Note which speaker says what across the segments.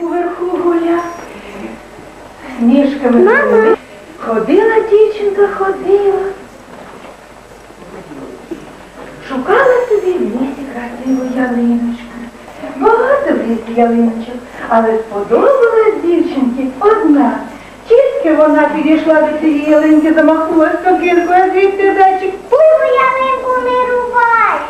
Speaker 1: Уверху гуля. Сніжками Мама. Ходила дівчинка, ходила. Шукала собі в лісі красиву ялиночку. Багато в лісі ялиночок, але сподобалась дівчинці одна. Тільки вона підійшла до цієї ялинки, замахнулась сокиркою, а звідти зайчик
Speaker 2: Ту ялинку не рубай,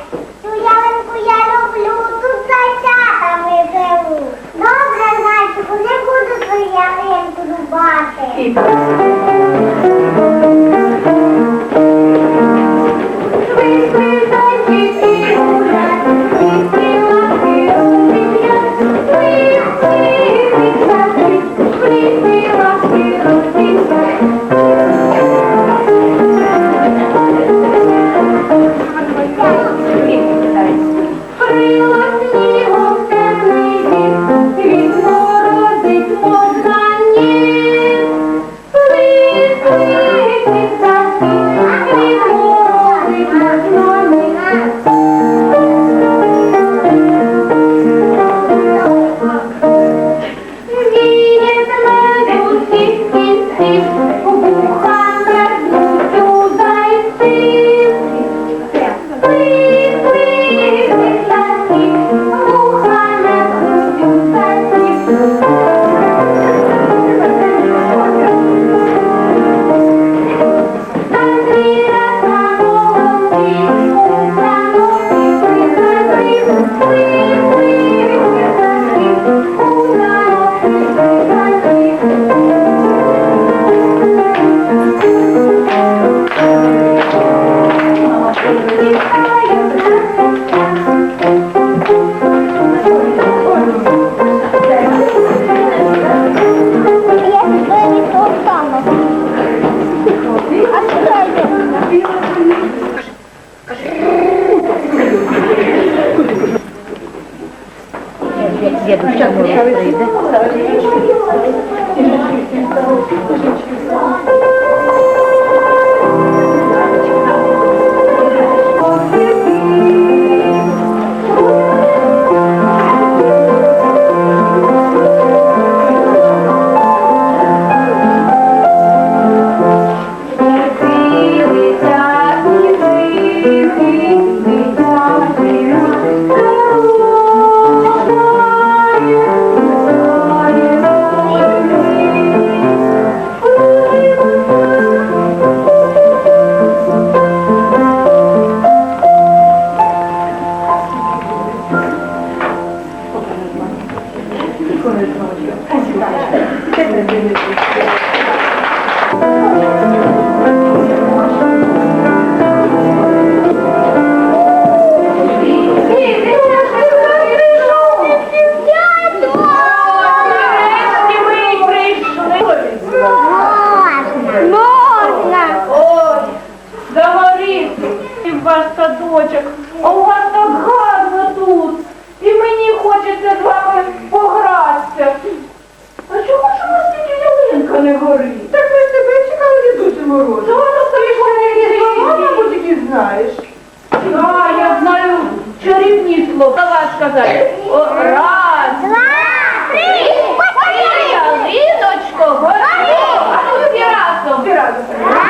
Speaker 2: ту ялинку я люблю, тут зайчатами живу. Добре, зайчику, не буду твою ялинку рубати.
Speaker 1: চেষ্টা করব Gracias. Раз,
Speaker 2: Два, три,
Speaker 1: три, ялиночко, гори. А ну всі разом. Всі разом.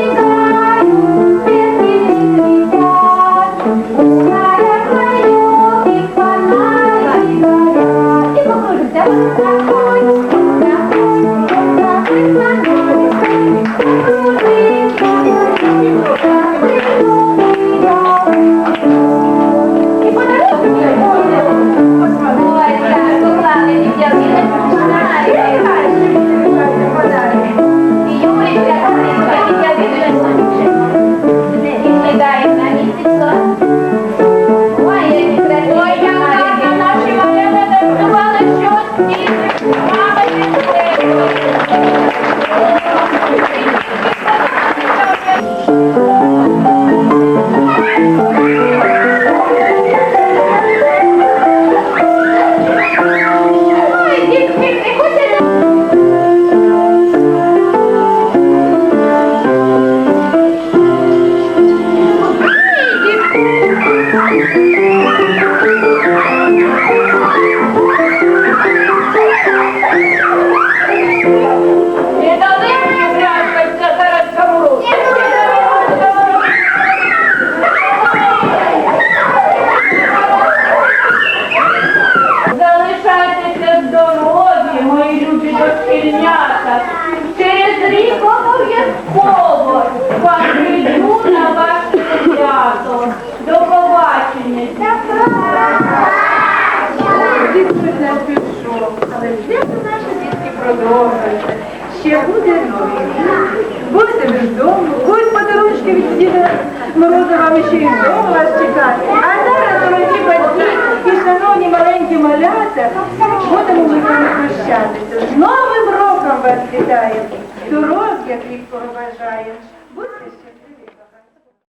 Speaker 1: Thank you.
Speaker 3: Дідусь наш пішов, але свято наші дітки продовжується. Ще буде новий рік. Будьте ви вдома, будь подарунки від діда Мороза вам ще й вдома вас чекати. А зараз, дорогі батьки і шановні маленькі малята, будемо ми вами прощатися. З Новим роком вас вітаємо. Здоров'я бажаємо. Будьте